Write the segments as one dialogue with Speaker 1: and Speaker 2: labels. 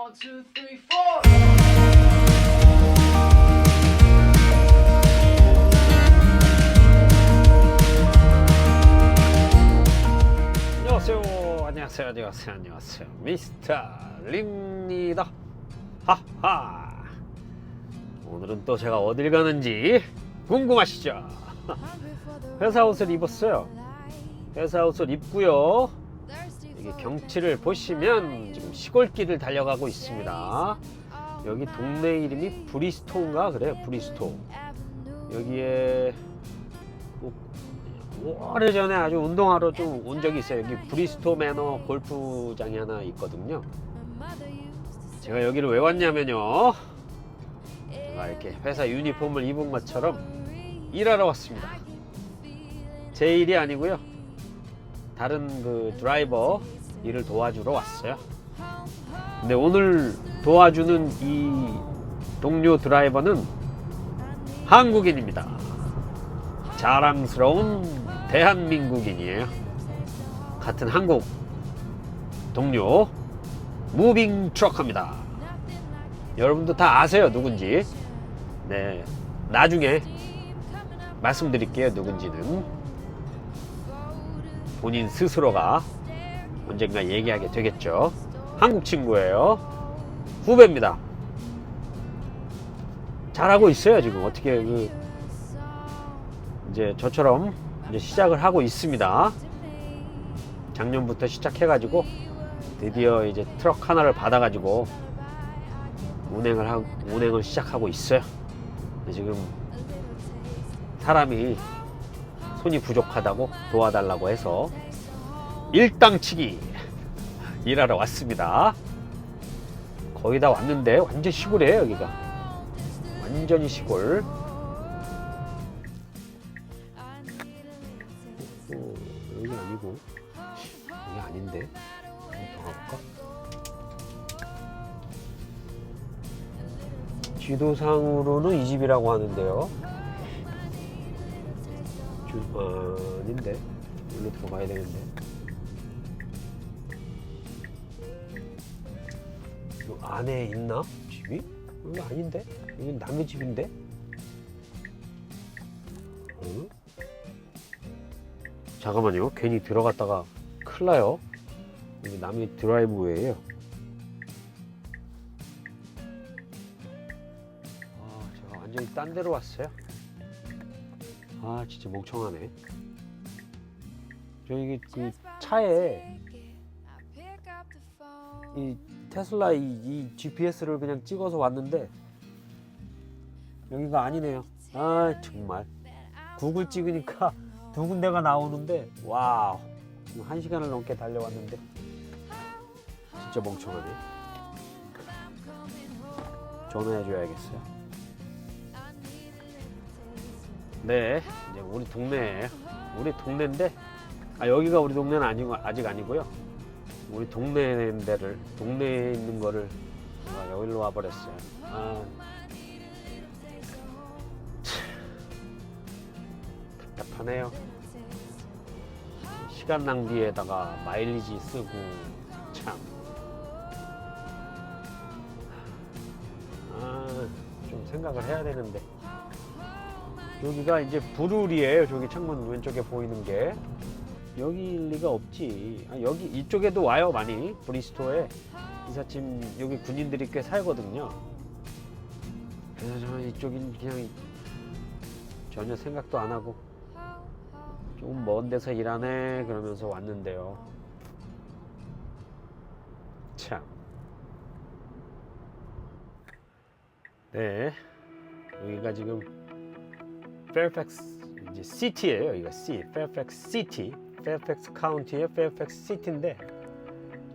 Speaker 1: One, two, three, four.
Speaker 2: 안녕하세요. 안녕하세요. 안녕하세요. 안녕하세요. 미스터 립니다. 하하. 오늘은 또 제가 어딜 가는지 궁금하시죠? 회사 옷을 입었어요. 회사 옷을 입고요. 여기 경치를 보시면 지금 시골길을 달려가고 있습니다. 여기 동네 이름이 브리스토인가 그래요. 브리스토. 여기에 뭐 오래전에 아주 운동하러 좀 온 적이 있어요. 여기 브리스토 매너 골프장이 하나 있거든요. 제가 여기를 왜 왔냐면요. 제가 이렇게 회사 유니폼을 입은 것처럼 일하러 왔습니다. 제 일이 아니고요. 다른 그 드라이버 일을 도와주러 왔어요. 근데 오늘 도와주는 이 동료 드라이버는 한국인입니다. 자랑스러운 대한민국인이에요. 같은 한국 동료 무빙 트럭합니다. 여러분도 다 아세요 누군지. 네 나중에 말씀드릴게요 누군지는 본인 스스로가 언젠가 얘기하게 되겠죠. 한국 친구예요. 후배입니다. 잘하고 있어요 지금 어떻게 그 이제 저처럼 이제 시작을 하고 있습니다. 작년부터 시작해가지고 드디어 이제 트럭 하나를 받아가지고 운행을 하고 운행을 시작하고 있어요. 지금 사람이 손이 부족하다고 도와달라고 해서 일당치기 일하러 왔습니다. 거의 다 왔는데 완전 시골이에요 여기가 완전히 시골. 어, 여기 아니고 여기 아닌데 좀더 가볼까? 지도상으로는 이 집이라고 하는데요. 주, 아, 아닌데 여기로 들어가야 되는데. 요 안에 있나 집이? 여기 아닌데? 여기 남의 집인데? 어? 잠깐만요. 괜히 들어갔다가 큰일 나요. 여기 남의 드라이브웨이에요. 아, 제가 완전히 딴 데로 왔어요. 아, 진짜 멍청하네. 저 이게 그 차에 이 테슬라 이, 이 GPS를 그냥 찍어서 왔는데 여기가 아니네요. 아, 정말. 구글 찍으니까 두 군데가 나오는데 와우. 한 시간을 넘게 달려왔는데. 진짜 멍청하네. 전화해줘야겠어요. 네 이제 우리 동네예요 우리 동네인데 아 여기가 우리 동네는 아니고 아직 아니고요 우리 동네 데를 동네에 있는 거를 제가 여기로 와버렸어요 아 답답하네요. 시간 낭비에다가 마일리지 쓰고 참. 아, 좀 생각을 해야 되는데. 여기가 이제 부룰이에요. 저기 창문 왼쪽에 보이는 게. 여기일 리가 없지. 아, 여기 이쪽에도 와요 많이 브리스토에 이삿짐 여기 군인들이 꽤 살거든요. 그래서 저는 이쪽인 그냥 전혀 생각도 안 하고 좀먼 데서 일하네 그러면서 왔는데요. 참. 네. 여기가 지금 페어팩스 이제 시티예요. 여기가 C, 페어팩스 시티, 페어팩스 카운티의 페어팩스 시티인데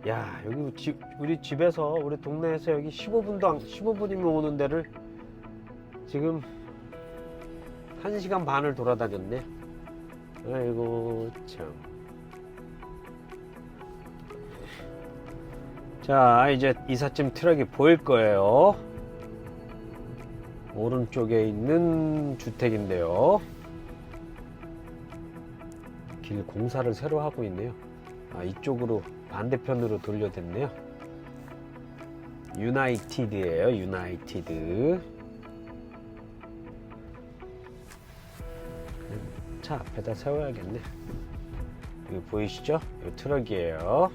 Speaker 2: 야, 여기 집 우리 집에서 우리 동네에서 여기 15분도 안 15분이면 오는 데를 지금 1시간 반을 돌아다녔네. 아이고 참. 자 이제 이삿짐 트럭이 보일 거예요. 오른쪽에 있는 주택인데요. 길 공사를 새로 하고 있네요. 아 이쪽으로 반대편으로 돌려댔네요. 유나이티드예요. 유나이티드. 차 앞에다 세워야겠네. 여기 보이시죠? 이 트럭이에요.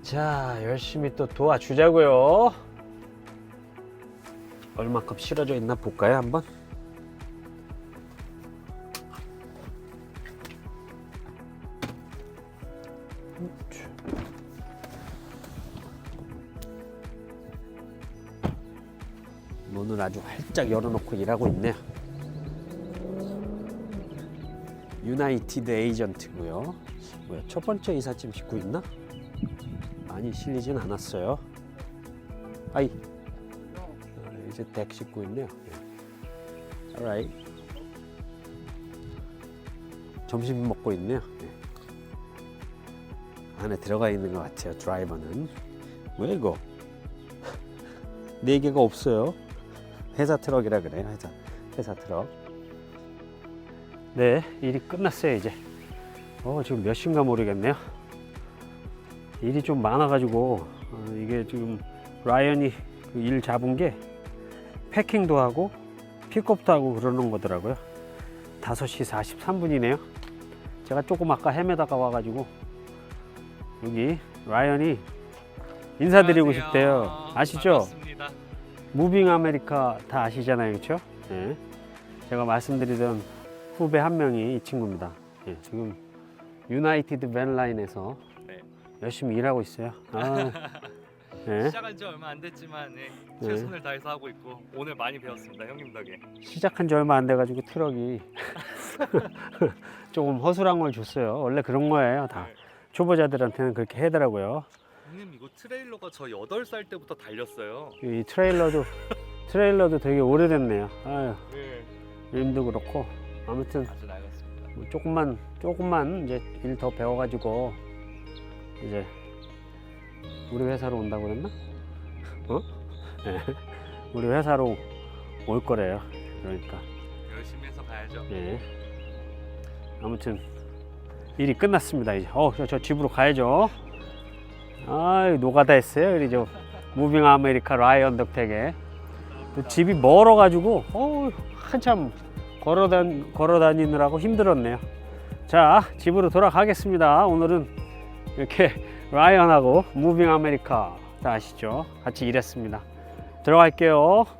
Speaker 2: 자, 열심히 또 도와주자고요. 얼마큼 실어져 있나 볼까요, 한번? 문을 아주 활짝 열어놓고 일하고 있네요. 유나이티드 에이전트고요. 뭐야, 첫 번째 이삿짐 싣고 있나? 많이 실리진 않았어요. 아이, 어, 이제 덱 싣고 있네요. 네. Alright. 점심 먹고 있네요. 네. 안에 들어가 있는 것 같아요. 드라이버는. 왜 이거? 네 개가 없어요. 회사 트럭이라 그래요. 회사 회사 트럭. 네, 일이 끝났어요 이제. 어 지금 몇 시인가 모르겠네요. 일이 좀 많아가지고 어, 이게 지금 라이언이 그 일 잡은 게 패킹도 하고 픽업도 하고 그러는 거더라고요. 5시 43분이네요. 제가 조금 아까 헤매다가 와가지고 여기 라이언이 인사드리고
Speaker 3: 안녕하세요.
Speaker 2: 싶대요. 아시죠?
Speaker 3: 반갑습니다.
Speaker 2: 무빙 아메리카 다 아시잖아요, 그렇죠? 예. 제가 말씀드리던 후배 한 명이 이 친구입니다. 예, 지금 유나이티드 밴라인에서
Speaker 3: 네.
Speaker 2: 열심히 일하고 있어요. 아, 예.
Speaker 3: 시작한 지 얼마 안 됐지만 네, 최선을 다해서 하고 있고 오늘 많이 배웠습니다 형님 덕에.
Speaker 2: 시작한 지 얼마 안 돼가지고 트럭이 조금 허술한 걸 줬어요. 원래 그런 거예요, 다.
Speaker 3: 네.
Speaker 2: 초보자들한테는 그렇게 해더라고요.
Speaker 3: 형님 이거 트레일러가 저 8살 때부터 달렸어요.
Speaker 2: 이 트레일러도 트레일러도 되게 오래됐네요. 아유,
Speaker 3: 네.
Speaker 2: 림도 그렇고 아무튼
Speaker 3: 아주 낡았습니다.
Speaker 2: 뭐 조금만 조금만 이제 일 더 배워가지고 이제 우리 회사로 온다고 그랬나? 어? 예. 우리 회사로 올 거래요. 그러니까
Speaker 3: 열심히 해서 가야죠.
Speaker 2: 예. 아무튼 일이 끝났습니다. 이제 어, 저, 저 집으로 가야죠. 아, 노가다 했어요. 우리 저 무빙 아메리카 라이언 덕택에 또 집이 멀어 가지고 어, 한참 걸어 다 걸어 다니느라고 힘들었네요. 자, 집으로 돌아가겠습니다. 오늘은 이렇게 라이언하고 무빙 아메리카 다 아시죠? 같이 일했습니다. 들어갈게요.